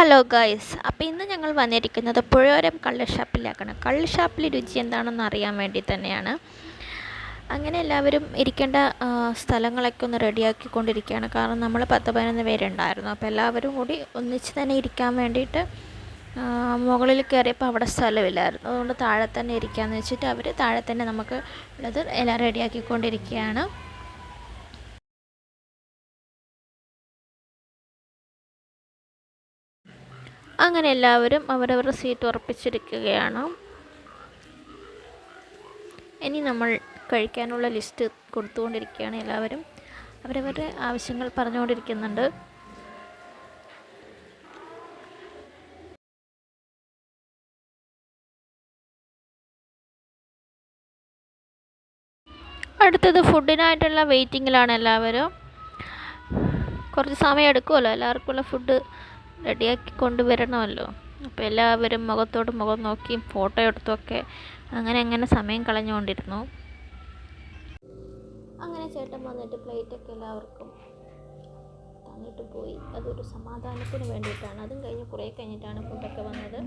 Hello guys അപ്പോൾ ഇന്ന് ഞങ്ങൾ വന്നിരിക്കുന്നത് പുഴയോരം കള്ള് ഷാപ്പിൽ രുചി എന്താണെന്ന് അറിയാൻ വേണ്ടി തന്നെയാണ്. അങ്ങനെ എല്ലാവരും ഇരിക്കേണ്ട സ്ഥലങ്ങളൊക്കെ ഒന്ന് റെഡിയാക്കിക്കൊണ്ടിരിക്കുകയാണ്. കാരണം നമ്മൾ പത്ത് പതിനൊന്ന് പേരുണ്ടായിരുന്നു. അപ്പോൾ എല്ലാവരും കൂടി ഒന്നിച്ച് തന്നെ ഇരിക്കാൻ വേണ്ടിയിട്ട് മുകളിൽ കയറിയപ്പോൾ അവിടെ സ്ഥലമില്ലായിരുന്നു. അതുകൊണ്ട് താഴെ തന്നെ ഇരിക്കാമെന്ന് വെച്ചിട്ട് അവർ താഴെ തന്നെ നമുക്ക് ഉള്ളത് എല്ലാം റെഡിയാക്കിക്കൊണ്ടിരിക്കുകയാണ്. അങ്ങനെ എല്ലാവരും അവരവരുടെ സീറ്റ് ഉറപ്പിച്ചിരിക്കുകയാണ്. ഇനി നമ്മൾ കഴിക്കാനുള്ള ലിസ്റ്റ് കൊടുത്തുകൊണ്ടിരിക്കുകയാണ് എല്ലാവരും. അവരവരുടെ ആവശ്യങ്ങൾ പറഞ്ഞുകൊണ്ടിരിക്കുന്നുണ്ട്. അടുത്തത് ഫുഡിനായിട്ടുള്ള വെയിറ്റിങ്ങിലാണ് എല്ലാവരും. കുറച്ച് സമയം എടുക്കുമല്ലോ? എല്ലാവർക്കുമുള്ള ഫുഡ് റെഡിയാക്കി കൊണ്ടുവരണമല്ലോ. അപ്പോൾ എല്ലാവരും മുഖത്തോട് മുഖം നോക്കി ഫോട്ടോ എടുത്തുമൊക്കെ അങ്ങനെ അങ്ങനെ സമയം കളഞ്ഞുകൊണ്ടിരുന്നു. അങ്ങനെ ചേട്ടൻ വന്നിട്ട് പ്ലേറ്റൊക്കെ എല്ലാവർക്കും തന്നിട്ട് പോയി. അതൊരു സമാധാനത്തിന് വേണ്ടിയിട്ടാണ്. അതും കഴിഞ്ഞ് കുറേ കഴിഞ്ഞിട്ടാണ് ഫുഡൊക്കെ വന്നത്.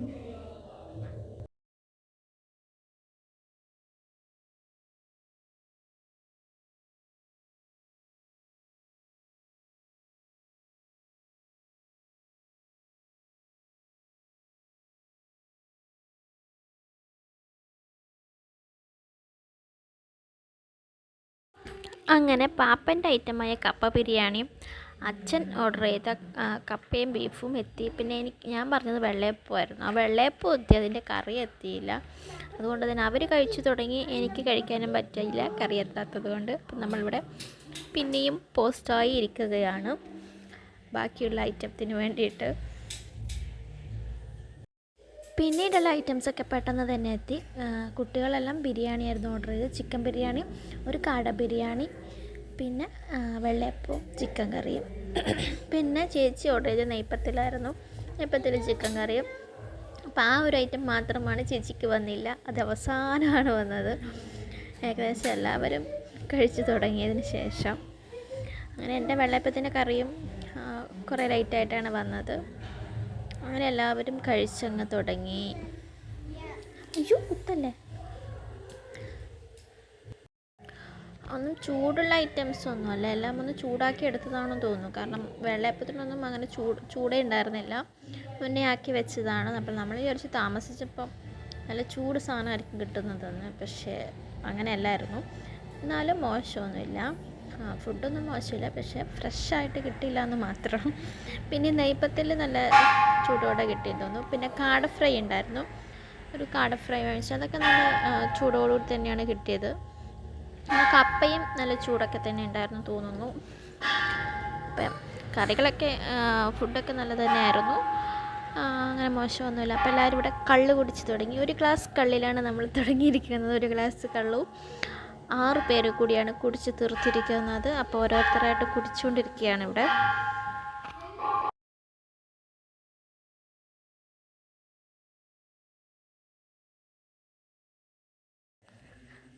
അങ്ങനെ പാപ്പന്റെ ഐറ്റമായ കപ്പ ബിരിയാണിയും അച്ഛൻ ഓർഡർ ചെയ്ത കപ്പയും ബീഫും എത്തി. പിന്നെ എനിക്ക് ഞാൻ പറഞ്ഞത് വെള്ളയപ്പമായിരുന്നു ആ വെള്ളയപ്പം എത്തി അതിന്റെ കറി എത്തിയില്ല. അതുകൊണ്ട് തന്നെ അവർ കഴിച്ചു തുടങ്ങി. എനിക്ക് കഴിക്കാനും പറ്റില്ല കറി എത്താത്തത് കൊണ്ട്. നമ്മളിവിടെ പിന്നെയും പോസ്റ്റായി ഇരിക്കുകയാണ്. ബാക്കിയുള്ള ഐറ്റത്തിന് വേണ്ടിയിട്ട്. പിന്നീടുള്ള ഐറ്റംസൊക്കെ പെട്ടെന്ന് തന്നെ എത്തി. കുട്ടികളെല്ലാം ബിരിയാണി ആയിരുന്നു ഓർഡർ ചെയ്തത്. ചിക്കൻ ബിരിയാണി ഒരു കാട ബിരിയാണി പിന്നെ വെള്ളയപ്പവും ചിക്കൻ കറിയും. പിന്നെ ചേച്ചി ഓർഡർ ചെയ്ത നെയ്പ്പത്തിലായിരുന്നു നെയ്പ്പത്തിൽ ചിക്കൻ കറിയും. അപ്പോൾ ആ ഒരു ഐറ്റം മാത്രമാണ് ചേച്ചിക്ക് വന്നില്ല. അത് അവസാനമാണ് വന്നത്. ഏകദേശം എല്ലാവരും കഴിച്ചു തുടങ്ങിയതിന് ശേഷം. അങ്ങനെ എന്റെ വെള്ളയപ്പത്തിന്റെ കറിയും കുറേ ലൈറ്റായിട്ടാണ് വന്നത്. അങ്ങനെ എല്ലാവരും കഴിച്ചങ്ങ് തുടങ്ങി. അയ്യോ കുത്തല്ലേ? ഒന്നും ചൂടുള്ള ഐറ്റംസ് ഒന്നും അല്ല എല്ലാം ഒന്ന് ചൂടാക്കി എടുത്തതാണെന്ന് തോന്നുന്നു. കാരണം വെള്ളയപ്പത്തിനൊന്നും അങ്ങനെ ചൂട് ചൂടേ ഉണ്ടായിരുന്നില്ല. മുന്നേ ആക്കി വെച്ചതാണ്. അപ്പം നമ്മൾ വിചാരിച്ച് താമസിച്ചപ്പം നല്ല ചൂട് സാധനമായിരിക്കും കിട്ടുന്നതെന്ന്. പക്ഷേ അങ്ങനെയല്ലായിരുന്നു. എന്നാലും മോശമൊന്നുമില്ല. ഫുഡൊന്നും മോശമില്ല. പക്ഷേ ഫ്രഷായിട്ട് കിട്ടിയില്ല എന്ന് മാത്രം. പിന്നെ നെയ്പ്പത്തിൽ നല്ല ചൂടോടെ കിട്ടിയെന്ന് തോന്നുന്നു. പിന്നെ കാട ഫ്രൈ ഉണ്ടായിരുന്നു. ഒരു കാട ഫ്രൈ മേടിച്ചു. അതൊക്കെ നല്ല ചൂടോടുകൂടി തന്നെയാണ് കിട്ടിയത്. കപ്പയും നല്ല ചൂടൊക്കെ തന്നെ ഉണ്ടായിരുന്നു തോന്നുന്നു. അപ്പം കറികളൊക്കെ ഫുഡൊക്കെ നല്ല തന്നെയായിരുന്നു അങ്ങനെ മോശമൊന്നുമില്ല. അപ്പോൾ എല്ലാവരും ഇവിടെ കള്ള് കുടിച്ച് തുടങ്ങി. ഒരു ഗ്ലാസ് കള്ളിലാണ് നമ്മൾ തുടങ്ങിയിരിക്കുന്നത്. ഒരു ഗ്ലാസ് കള്ളും. ആറ് പേര് കൂടിയാണ് കുടിച്ച് തീർത്തിരിക്കുന്നത്. അപ്പോൾ ഓരോരുത്തരായിട്ട് കുടിച്ചുകൊണ്ടിരിക്കുകയാണ് ഇവിടെ.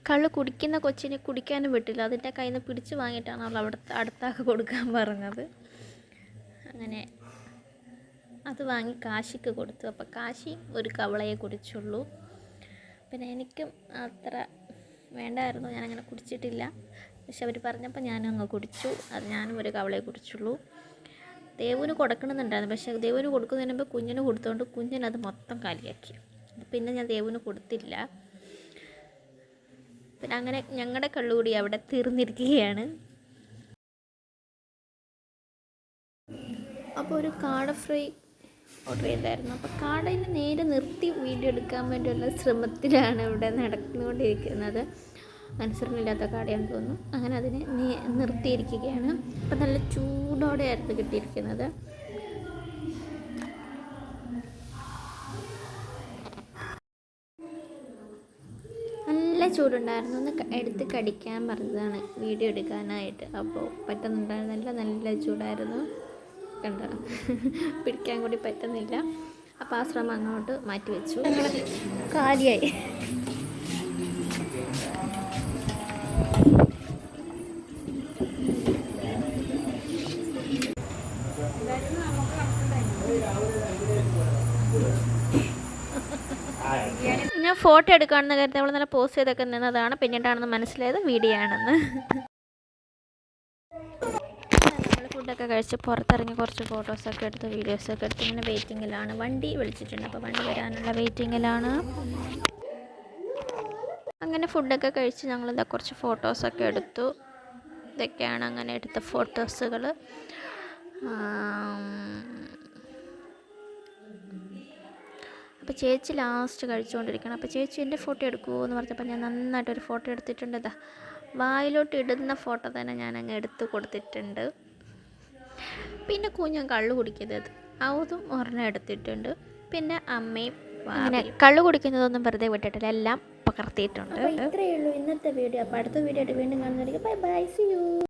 കള്ള് കുടിക്കുന്ന കൊച്ചിനെ കുടിക്കാനും വിട്ടില്ല. അതിന്റെ കയ്യിൽ നിന്ന് പിടിച്ച് വാങ്ങിയിട്ടാണ് അവൾ അവിടെ അടുത്താക്ക് കൊടുക്കാൻ പറഞ്ഞത്. അങ്ങനെ അത് വാങ്ങി കാശിക്ക് കൊടുത്തു. അപ്പോൾ കാശി ഒരു കവളയെ കുടിച്ചുള്ളൂ. പിന്നെ എനിക്കും അത്ര വേണ്ടായിരുന്നു ഞാനങ്ങനെ കുടിച്ചിട്ടില്ല. പക്ഷെ അവർ പറഞ്ഞപ്പോൾ ഞാനും അങ്ങ് കുടിച്ചു. അത് ഞാനും ഒരു കവളയെ കുടിച്ചുള്ളൂ. ദേവുവിന് കൊടുക്കണമെന്നുണ്ടായിരുന്നു. പക്ഷേ ദേവുവിന് കൊടുക്കുന്നതിന് മുമ്പ് കുഞ്ഞിന് കൊടുത്തുകൊണ്ട് കുഞ്ഞിനത് മൊത്തം കാലിയാക്കി. പിന്നെ ഞാൻ ദേവുവിന് കൊടുത്തില്ല. പിന്നെ അങ്ങനെ ഞങ്ങളുടെ കള്ളുകൂടി അവിടെ തീർന്നിരിക്കുകയാണ്. അപ്പോൾ ഒരു കാട ഫ്രൈ ഓർഡർ ചെയ്തായിരുന്നു. അപ്പോൾ കാടയിൽ നേരെ നിർത്തി വീഡിയോ എടുക്കാൻ വേണ്ടിയുള്ള ശ്രമത്തിലാണ് ഇവിടെ നടന്നുകൊണ്ടിരിക്കുന്നത്. അനുസരണമില്ലാത്ത കാടയാണെന്ന് തോന്നുന്നു. അങ്ങനെ അതിനെ നിർത്തിയിരിക്കുകയാണ്. അപ്പം നല്ല ചൂടോടെയായിരുന്നു കിട്ടിയിരിക്കുന്നത്. നല്ല ചൂടുണ്ടായിരുന്നു. ഒന്ന് എടുത്ത് കടിക്കാൻ പറഞ്ഞതാണ് വീഡിയോ എടുക്കാനായിട്ട്. അപ്പോൾ പറ്റുന്നുണ്ടായിരുന്നില്ല നല്ല ചൂടായിരുന്നു. എന്താ പിടിക്കാൻ കൂടി പറ്റുന്നില്ല. അപ്പോൾ ആ ശ്രമം അങ്ങോട്ട് മാറ്റി വെച്ചു. കാലിയായി ഞാൻ ഫോട്ടോ എടുക്കുകയാണെന്ന് കരുതി നമ്മൾ നല്ല പോസ്റ്റ് ചെയ്തൊക്കെ നിന്നതാണ്. പിന്നീടാണെന്ന് മനസ്സിലായത് വീഡിയോ ആണെന്ന്. ഫുഡൊക്കെ കഴിച്ച് പുറത്തിറങ്ങി കുറച്ച് ഫോട്ടോസൊക്കെ എടുത്ത് വീഡിയോസൊക്കെ എടുത്ത് ഇങ്ങനെ വെയിറ്റിങ്ങിലാണ്. വണ്ടി വിളിച്ചിട്ടുണ്ട്. അപ്പോൾ വണ്ടി വരാനുള്ള വെയിറ്റിങ്ങിലാണ്. അങ്ങനെ ഫുഡൊക്കെ കഴിച്ച് ഞങ്ങളിതാ കുറച്ച് ഫോട്ടോസൊക്കെ എടുത്തു. ഇതൊക്കെയാണ് അങ്ങനെ എടുത്ത ഫോട്ടോസുകൾ. അപ്പോൾ ചേച്ചി ലാസ്റ്റ് കഴിച്ചുകൊണ്ടിരിക്കണം അപ്പോൾ ചേച്ചി എന്റെ ഫോട്ടോ എടുക്കുമോ എന്ന് പറഞ്ഞപ്പോൾ ഞാൻ നന്നായിട്ടൊരു ഫോട്ടോ എടുത്തിട്ടുണ്ട്. ഇതാ വായിലോട്ട് ഇടുന്ന ഫോട്ടോ തന്നെ ഞാൻ അങ്ങ് എടുത്ത് കൊടുത്തിട്ടുണ്ട്. പിന്നെ കുഞ്ഞൻ കള്ളു കുടിക്കുന്നത്. അതും ഒരെണ്ണം എടുത്തിട്ടുണ്ട്. പിന്നെ അമ്മയും അങ്ങനെ കള്ളു കുടിക്കുന്നതൊന്നും വെറുതെ വിട്ടിട്ടില്ല. എല്ലാം പകർത്തിയിട്ടുണ്ട്. ഇത്രയേ ഉള്ളൂ ഇന്നത്തെ വീഡിയോ. അപ്പോൾ അടുത്ത വീഡിയോ ആയിട്ട് വീണ്ടും കാണുന്നതായിരിക്കും. Bye bye see you